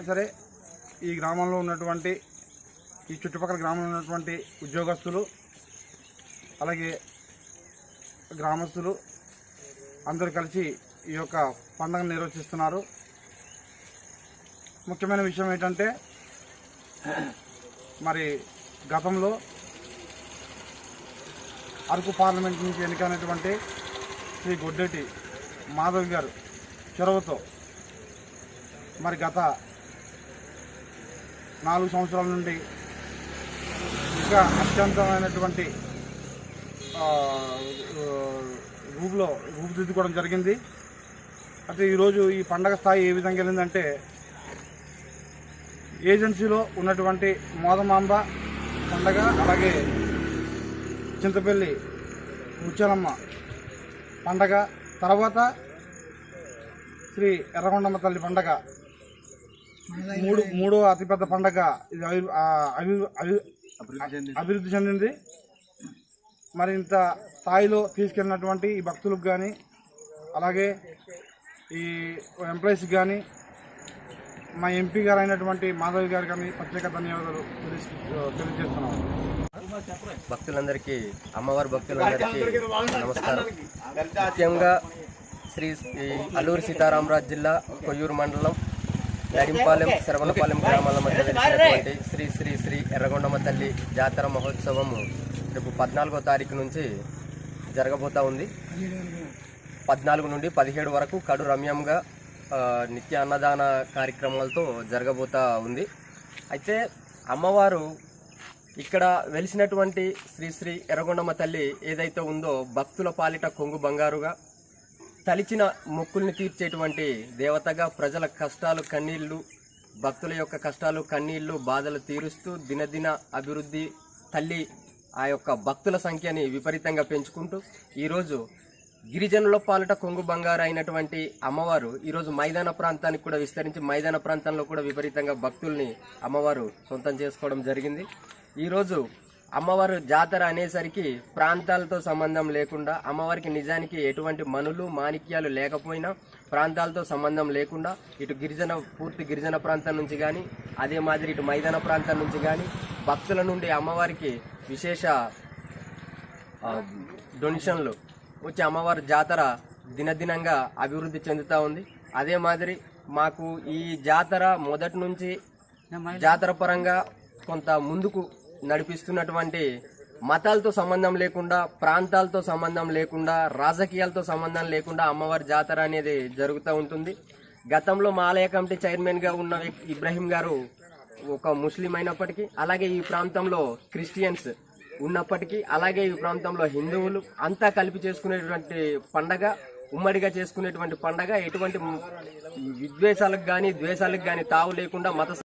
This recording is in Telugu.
సరే ఈ గ్రామంలో ఉన్నటువంటి ఈ చుట్టుపక్కల గ్రామంలో ఉన్నటువంటి ఉద్యోగస్తులు అలాగే గ్రామస్తులు అందరూ కలిసి ఈ యొక్క పండుగను నిర్వచిస్తున్నారు. ముఖ్యమైన విషయం ఏంటంటే మరి గతంలో అరకు పార్లమెంట్ నుంచి ఎన్నికైనటువంటి శ్రీ గొడ్డెటి మాధవ్ గారు చొరవతో మరి గత నాలుగు సంవత్సరాల నుండి ఇంకా అత్యంతమైనటువంటి రూపులో రూపుదిద్దుకోవడం జరిగింది. అయితే ఈరోజు ఈ పండగ స్థాయి ఏ విధంగా వెళ్ళిందంటే ఏజెన్సీలో ఉన్నటువంటి మోదమాంబ పండగ అలాగే చింతపల్లి ముచ్చలమ్మ పండగ తర్వాత శ్రీ ఎర్రగొండమ్మ తల్లి పండగ మూడు మూడో అతిపెద్ద పండగ ఇది అభివృద్ధి చెందింది. మరి ఇంత స్థాయిలో తీసుకెళ్ళినటువంటి ఈ భక్తులకు కానీ అలాగే ఈ ఎంప్లాయీస్కి కానీ మా ఎంపీ గారు అయినటువంటి మాధవి గారు కానీ ప్రత్యేక ధన్యవాదాలు తెలియ- తెలియజేస్తున్నాము భక్తులందరికీ అమ్మవారి భక్తులందరికీ నమస్కారం. ముఖ్యంగా శ్రీ ఈ అల్లూరి సీతారామరాజు జిల్లా కొయ్యూరు మండలం నడింపాలెం శరవణపాలెం గ్రామాల మధ్య వెలిసినటువంటి శ్రీ శ్రీ శ్రీ ఎర్రగొండమ్మ తల్లి జాతర మహోత్సవము రేపు పద్నాలుగో తారీఖు నుంచి జరగబోతా ఉంది. పద్నాలుగు నుండి పదిహేడు వరకు కడు రమ్యంగా నిత్య అన్నదాన కార్యక్రమాలతో జరగబోతా ఉంది. అయితే అమ్మవారు ఇక్కడ వెలిసినటువంటి శ్రీ శ్రీ ఎర్రగొండమ్మ తల్లి ఏదైతే ఉందో భక్తుల పాలిట కొంగు బంగారుగా తలిచిన మొక్కుల్ని తీర్చేటువంటి దేవతగా ప్రజల కష్టాలు కన్నీళ్ళు భక్తుల యొక్క కష్టాలు కన్నీళ్ళు బాధలు తీరుస్తూ దినదిన అభివృద్ధి తల్లి ఆ యొక్క భక్తుల సంఖ్యని విపరీతంగా పెంచుకుంటూ ఈరోజు గిరిజనుల పాలిట కొంగు బంగారు అయినటువంటి అమ్మవారు ఈరోజు మైదాన ప్రాంతానికి కూడా విస్తరించి మైదాన ప్రాంతంలో కూడా విపరీతంగా భక్తుల్ని అమ్మవారు సొంతం చేసుకోవడం జరిగింది. ఈరోజు అమ్మవారు జాతర అనేసరికి ప్రాంతాలతో సంబంధం లేకుండా అమ్మవారికి నిజానికి ఎటువంటి మనులు మాణిక్యాలు లేకపోయినా ప్రాంతాలతో సంబంధం లేకుండా ఇటు గిరిజన పూర్తి గిరిజన ప్రాంతం నుంచి కానీ అదే మాదిరి ఇటు మైదాన ప్రాంతం నుంచి కానీ భక్తుల నుండి అమ్మవారికి విశేష డొనేషన్లు వచ్చి అమ్మవారి జాతర దినదినంగా అభివృద్ధి చెందుతూ ఉంది. అదే మాదిరి మాకు ఈ జాతర మొదటి నుంచి జాతర పరంగా కొంత ముందుకు నడిపిస్తున్నటువంటి మతాలతో సంబంధం లేకుండా ప్రాంతాలతో సంబంధం లేకుండా రాజకీయాలతో సంబంధం లేకుండా అమ్మవారి జాతర అనేది జరుగుతూ ఉంటుంది. గతంలో మాలయ కమిటీ చైర్మన్గా ఉన్న ఇబ్రహీం గారు ఒక ముస్లిం అయినప్పటికీ అలాగే ఈ ప్రాంతంలో క్రిస్టియన్స్ ఉన్నప్పటికీ అలాగే ఈ ప్రాంతంలో హిందువులు అంతా కలిపి చేసుకునేటువంటి పండగ ఉమ్మడిగా చేసుకునేటువంటి పండగ ఎటువంటి విద్వేషాలకు కానీ ద్వేషాలకు కానీ తావు లేకుండా మత